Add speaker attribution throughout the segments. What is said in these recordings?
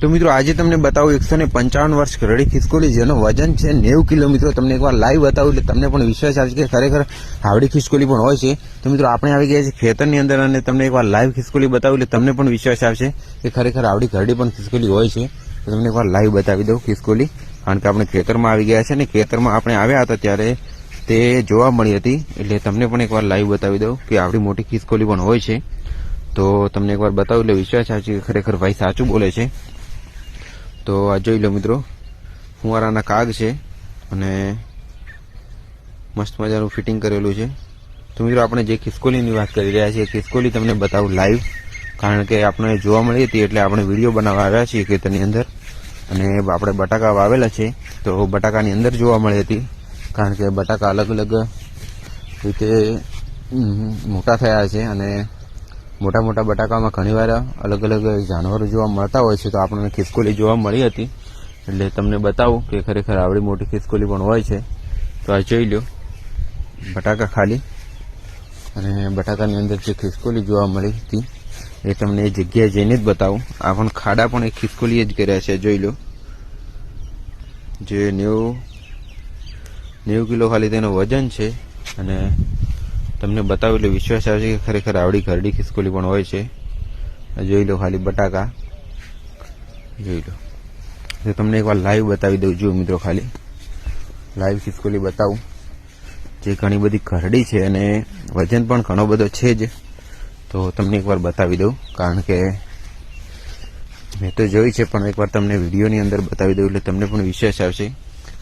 Speaker 1: તો મિત્રો, આજે તમને બતાવું એકસો ને પંચાવન વર્ષ ઘરડી ખિસકોલી, જેનો વજન છે નેવું કિલો. મિત્રો, તમને એકવાર લાઈવ બતાવું એટલે તમને પણ વિશ્વાસ આવશે કે ખરેખર હાવડી ખિસકોલી પણ હોય છે. તો મિત્રો, આપણે આવી ગયા છે ખેતરની અંદર અને તમને એકવાર લાઈવ ખિસકોલી બતાવું એટલે તમને પણ વિશ્વાસ આવશે કે ખરેખર આવડી ઘરડી પણ ખિસકોલી હોય છે. તો તમને એકવાર લાઈવ બતાવી દઉં ખિસકોલી. કારણ કે આપણે ખેતરમાં આવી ગયા છે અને ખેતરમાં આપણે આવ્યા હતા ત્યારે તે જોવા મળી હતી. એટલે તમને પણ એકવાર લાઈવ બતાવી દઉં કે આવડી મોટી ખિસકોલી પણ હોય છે. તો તમને એકવાર બતાવું એટલે વિશ્વાસ આવશે કે ખરેખર ભાઈ સાચું બોલે છે. તો આ જોઈ લો મિત્રો ફુવારાના કાગ છે અને મસ્ત મજાનું ફિટિંગ કરેલું છે. તો મિત્રો, આપણે જે ખિસકોલીની વાત કરી રહ્યા છીએ, ખિસકોલી તમને બતાવું લાઈવ કારણ કે આપણે જોવા મળી હતી, એટલે આપણે વીડિયો બનાવવા આવ્યા છીએ ખેતરની અંદર. અને આપણે બટાકા વાવેલા છે, તો બટાકાની અંદર જોવા મળી હતી. કારણ કે બટાકા અલગ અલગ રીતે મોટા થયા છે અને મોટા મોટા બટાકામાં ઘણીવાર અલગ અલગ જાનવરો જોવા મળતા હોય છે, તો આપણને ખિસકોલી જોવા મળી હતી. એટલે તમને બતાવું કે ખરેખર આવડી મોટી ખિસકોલી પણ હોય છે. તો આ જોઈ લો બટાકા ખાલી. અને બટાકાની અંદર જે ખિસકોલી જોવા મળી હતી, એ તમને એ જગ્યાએ જઈને જ બતાવું. આ પણ ખાડા પણ એક ખિસકોલીએ જ કર્યા છે, જોઈ લો જે નેવું નેવું કિલો ખાલી તેનું વજન છે અને તમને બતાવ્યું એટલે વિશ્વાસ આવશે કે ખરેખર આવડી ઘરડી ખિસકોલી પણ હોય છે. જોઈ લો ખાલી બટાકા. જોઈ લો. તો તમને એકવાર લાઈવ બતાવી દઉં જુઓ મિત્રો ખાલી. લાઈવ ખિસકોલી બતાવું. જે ઘણી બધી ઘરડી છે અને વજન પણ ઘણો બધો છે જ. તો તમને એકવાર બતાવી દઉં. કારણ કે મેં તો જોઈ છે, પણ એકવાર તમને વિડીયોની અંદર બતાવી દઉં એટલે તમને પણ વિશ્વાસ આવશે.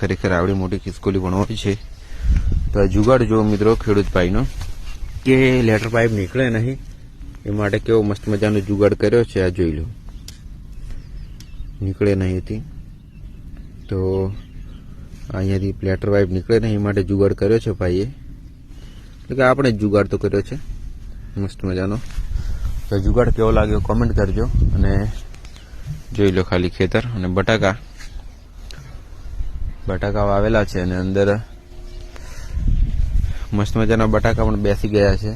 Speaker 1: ખરેખર આવડી મોટી ખિસકોલી પણ હોય છે. તો આ જુગાડ જુઓ મિત્રો ખેડૂત ભાઈનો કે લેટર પાઇપ નીકળે નહીં, એ માટે કેવો મસ્ત મજાનો જુગાડ કર્યો છે, આ જોઈ લો. નીકળે નહીં હતી તો અહીંયાથી લેટર પાઇપ નીકળે નહીં, એ માટે જુગાડ કર્યો છે ભાઈએ. એટલે કે આપણે જ જુગાડ તો કર્યો છે. મસ્ત મજાનો. તો જુગાડ કેવો લાગ્યો કોમેન્ટ કરજો અને જોઈ લો ખાલી ખેતર અને બટાકા. બટાકા વાવેલા છે અને અંદર મસ્ત મજાના બટાકા પણ બેસી ગયા છે.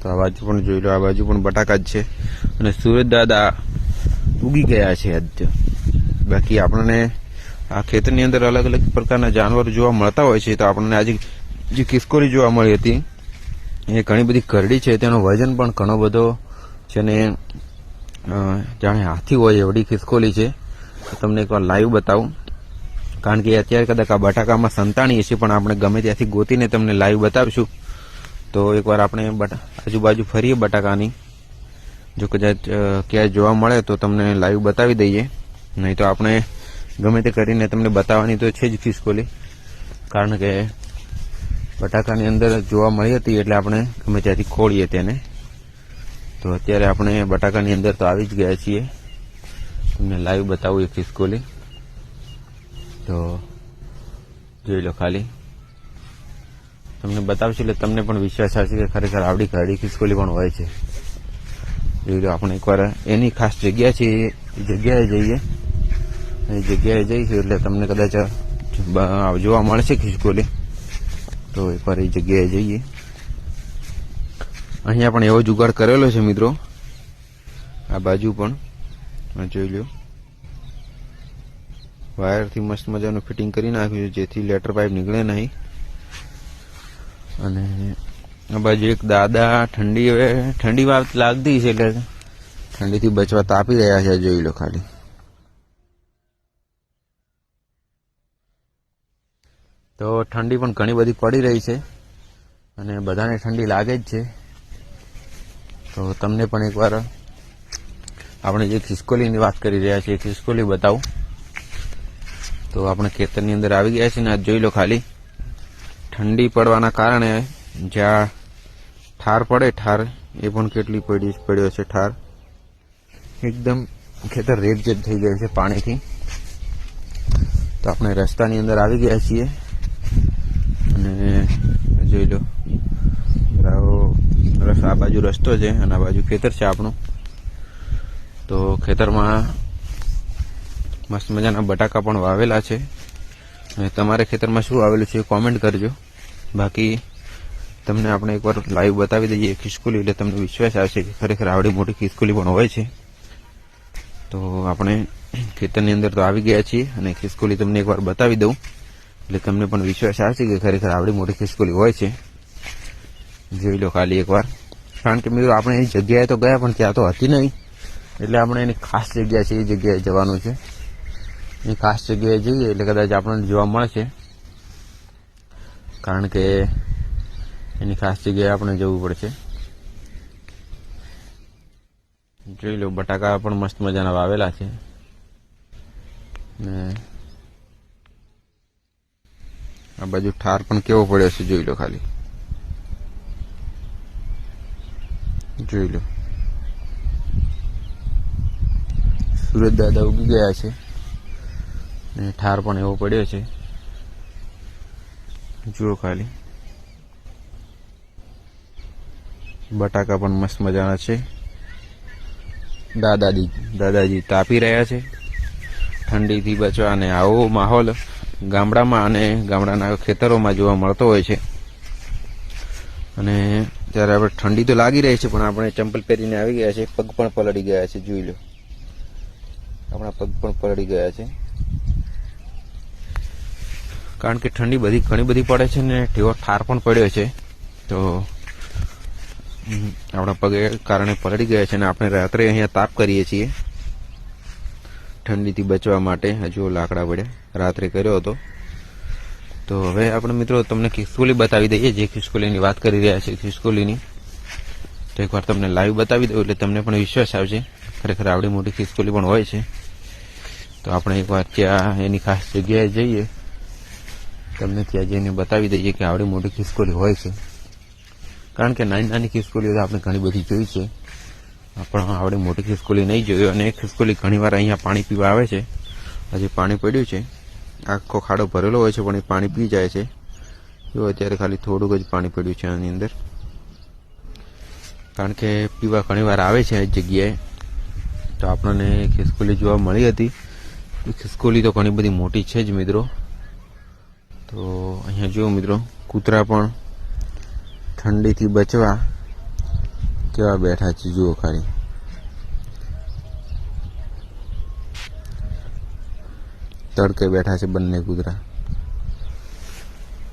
Speaker 1: તો આ બાજુ પણ જોઈ લો, આ બાજુ પણ બટાકા જ છે. અને સુરજ દાદા ઉગી ગયા છે આજ બાકી આપણને આ ખેતરની અંદર અલગ અલગ પ્રકારના જાનવરો જોવા મળતા હોય છે, તો આપણને આજે જે ખિસકોલી જોવા મળી હતી, એ ઘણી બધી કરડી છે, તેનો વજન પણ ઘણો બધો છે ને જાણે હાથી હોય એવડી ખિસકોલી છે. તમને એકવાર લાઈવ બતાવું. કારણ કે અત્યારે કદાચ આ બટાકામાં સંતાણીએ છીએ પણ આપણે ગમે ત્યાંથી ગોતીને તમને લાઈવ બતાવીશું. તો એકવાર આપણે આજુબાજુ ફરીએ બટાકાની. જો કદાચ ક્યાંય જોવા મળે તો તમને લાઈવ બતાવી દઈએ. નહીં તો આપણે ગમે તે કરીને તમને બતાવવાની તો છે જ ફિસ્કોલી કારણ કે બટાકાની અંદર જોવા મળી હતી એટલે આપણે ગમે ત્યાંથી ખોળીએ તેને. તો અત્યારે આપણે બટાકાની અંદર તો આવી જ ગયા છીએ. તમને લાઈવ બતાવું એ ખિસકોલી તો જોઈ લો ખાલી. તમને બતાવશું એટલે તમને પણ વિશ્વાસ આવશે કે ખરેખર આવડી ઘરડી ખિસકોલી પણ હોય છે. જોઈ લો આપણે એકવાર એની ખાસ જગ્યા છે, એ જગ્યાએ જઈએ. એ જગ્યાએ જઈશું એટલે તમને કદાચ જોવા મળશે ખિસકોલી તો એકવાર એ જગ્યાએ જઈએ. અહીંયા પણ એવો જુગાડ કરેલો છે મિત્રો. આ બાજુ પણ. જોઈ લો. વાયરથી મસ્ત મજાનું ફિટિંગ કરી નાખ્યું છે, જેથી લેટર પાઇપ નીકળે નહીં. અને આ બાજુ એક દાદા ઠંડી હવે, ઠંડી વાત લાગતી છે એટલે ઠંડીથી બચવા તાપી રહ્યા છે જોઈ લો ખાલી. તો ઠંડી પણ ઘણી બધી પડી રહી છે અને બધાને ઠંડી લાગે જ છે. તો તમને પણ એકવાર આપણે જે ખિસકોલીની વાત કરી રહ્યા છીએ, ખિસકોલી બતાવું. તો આપણે ખેતરની અંદર આવી ગયા છીએ ને જોઈ લો ખાલી. ઠંડી પડવાના કારણે જ્યાં ઠાર પડે, ઠાર એ પણ કેટલી પડી પડ્યો છે ઠાર. એકદમ ખેતર રેપજેપ થઈ ગયું છે પાણીથી. તો આપણે રસ્તાની અંદર આવી ગયા છીએ. અને જોઈ લો આ બાજુ રસ્તો છે અને આ બાજુ ખેતર છે આપણું. તો ખેતરમાં મસ્ત મજાના બટાકા પણ વાવેલા છે. અને તમારે ખેતરમાં શું આવેલું છે એ કોમેન્ટ કરજો. બાકી તમને આપણે એકવાર લાઈવ બતાવી દઈએ ખિસકુલી, એટલે તમને વિશ્વાસ આવશે કે ખરેખર આવડી મોટી ખિસકુલી પણ હોય છે. તો આપણે ખેતરની અંદર તો આવી ગયા છીએ અને ખિસકુલી તમને એકવાર બતાવી દઉં. એટલે તમને પણ વિશ્વાસ આવશે કે ખરેખર આવડી મોટી ખિસકુલી હોય છે. જોઈ લો ખાલી એકવાર. કારણ કે મિત્રો આપણે એની જગ્યાએ તો ગયા પણ ત્યાં તો હતી નહીં. એટલે આપણે એની ખાસ જગ્યા છે એ જગ્યાએ જવાનું છે. એ ખાસ જગ્યાએ જઈએ એટલે કદાચ આપણને જોવા મળશે. કારણ કે એની ખાસ જગ્યાએ આપણે જવું પડશે. જોઈ લો, બટાકા પણ મસ્ત મજાના વાવેલા છે. ને આ બાજુ ઠાર પણ કેવો પડ્યો છે જોઈ લો ખાલી. જોઈ લો. સુરત દાદા ઉગી ગયા છે. ને ઠાર પણ એવો પડ્યો છે. જુઓ ખાલી. બટાકા પણ મસ્ત મજાના છે. દાદાજી દાદાજી તાપી રહ્યા છે. ઠંડીથી બચવા અને આવો માહોલ ગામડામાં અને ગામડાના ખેતરોમાં જોવા મળતો હોય છે. અને ત્યારે આપણે ઠંડી તો લાગી રહી છે, પણ આપણે ચંપલ પહેરીને આવી ગયા છે. પગ પણ પલળી ગયા છે, જોઈ લો. આપણા પગ પણ પલળી ગયા છે. કારણ કે ઠંડી બધી, ઘણી બધી પડે છે ને ઠેવો ઠાર પણ પડ્યો છે. તો આપણા પગે કારણે પલળી ગયા છે અને આપણે રાત્રે અહીંયા તાપ કરીએ છીએ. ઠંડીથી બચવા માટે હજુ લાકડા પડ્યા રાત્રે કર્યો હતો. તો હવે આપણે મિત્રો તમને ખિસકોલી બતાવી દઈએ, જે ખિસકોલીની વાત કરી રહ્યા છે, ખિસકોલીની. તો એકવાર તમને લાઈવ બતાવી દઉં એટલે તમને પણ વિશ્વાસ આવશે. ખરેખર આવડી મોટી ખિસકોલી પણ હોય છે. તો આપણે એકવાર ત્યાં એની ખાસ જગ્યાએ જઈએ. તમને ત્યાં જઈને બતાવી દઈએ કે આવડી મોટી ખિસકોલી હોય છે. કારણ કે નાની નાની ખિસકોલીઓ તો આપણે ઘણી બધી જોઈ છે. પણ આવડે મોટી ખિસકોલી નહીં જોયું અને ખિસકોલી ઘણીવાર અહીંયા પાણી પીવા આવે છે. હજી પાણી પડ્યું છે. આખો ખાડો ભરેલો હોય છે, પણ એ પાણી પી જાય છે. જો અત્યારે ખાલી થોડુંક જ પાણી પડ્યું છે આની અંદર. કારણ કે પીવા ઘણીવાર આવે છે જગ્યાએ. તો આપણને ખિસકોલી જોવા મળી હતી. ખિસકોલી તો ઘણી બધી મોટી છે જ મિત્રો. તો અહીંયા જુઓ મિત્રો, કૂતરા પણ ઠંડીથી બચવા કેવા બેઠા છે, જુઓ ખાલી. તડકે બેઠા છે બંને કૂતરા.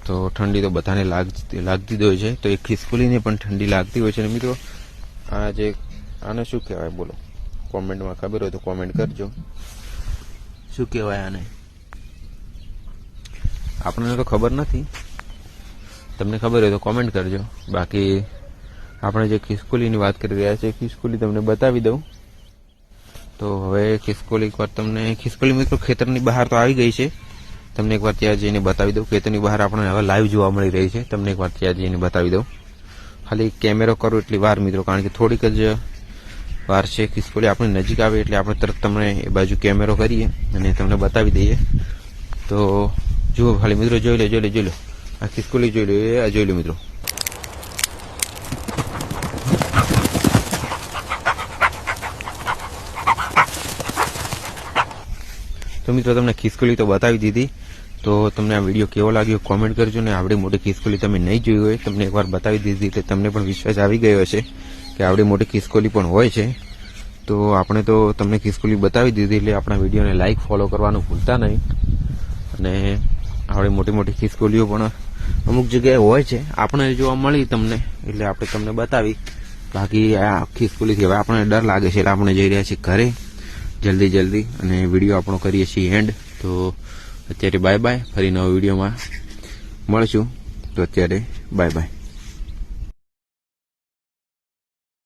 Speaker 1: તો ઠંડી તો બધાને લાગતી લાગતી જ હોય છે. તો એ ખિસકોલીને પણ ઠંડી લાગતી હોય છે ને મિત્રો. આ જે, આને શું કહેવાય બોલો? કોમેન્ટમાં ખબર હોય તો કોમેન્ટ કરજો. શું કહેવાય આને? આપણને તો ખબર નથી. તમને ખબર હોય તો કોમેન્ટ કરજો. બાકી આપણે જે ખિસકોલીની વાત કરી રહ્યા છીએ, ખિસકોલી તમને બતાવી દઉં. તો હવે ખિસકોલી એકવાર તમને, ખિસકોલી મિત્રો ખેતરની બહાર તો આવી ગઈ છે. તમને એકવાર ત્યાં જઈને બતાવી દઉં. ખેતરની બહાર આપણને હવે લાઈવ જોવા મળી રહી છે. તમને એકવાર ત્યાં જઈને બતાવી દઉં. ખાલી કેમેરો કરો એટલી વાર મિત્રો, કારણ કે થોડીક જ વાર છે ખિસકોલી. આપણી નજીક આવે એટલે આપણે તરત તમને એ બાજુ કેમેરો કરીએ અને તમને બતાવી દઈએ. તો જુઓ ખાલી મિત્રો, જોઈ લો જોઈ લો જોઈ લો. આ ખિસકોલી જોઈ લો. એ આ જોઈ લો મિત્રો. તો મિત્રો, તમને ખિસકોલી તો બતાવી દીધી. તો તમને આ વીડિયો કેવો લાગ્યો કોમેન્ટ કરજો ને આવડી મોટી ખિસકોલી તમે નહીં જોઈ હોય, તમને એકવાર બતાવી દીધી એટલે તમને પણ વિશ્વાસ આવી ગયો હશે કે આવડી મોટી ખિસકોલી પણ હોય છે. તો આપણે તો તમને ખિસકોલી બતાવી દીધી એટલે આપણા વિડીયોને લાઈક ફોલો કરવાનું ભૂલતા નહીં. અને આવડી મોટી મોટી ખિસકોલીઓ પણ અમુક જગ્યાએ હોય છે. આપણે જોવા મળી તમને, એટલે આપણે તમને બતાવી. બાકી આ ખિસકોલીથી હવે આપણને ડર લાગે છે, એટલે આપણે જઈ રહ્યા છીએ ઘરે. જલ્દી જલ્દી, અને વીડિયો આપણો કરીએ છીએ એન્ડ તો અત્યારે બાય બાય ફરી નવા વિડીયોમાં મળશું. તો અત્યારે બાય બાય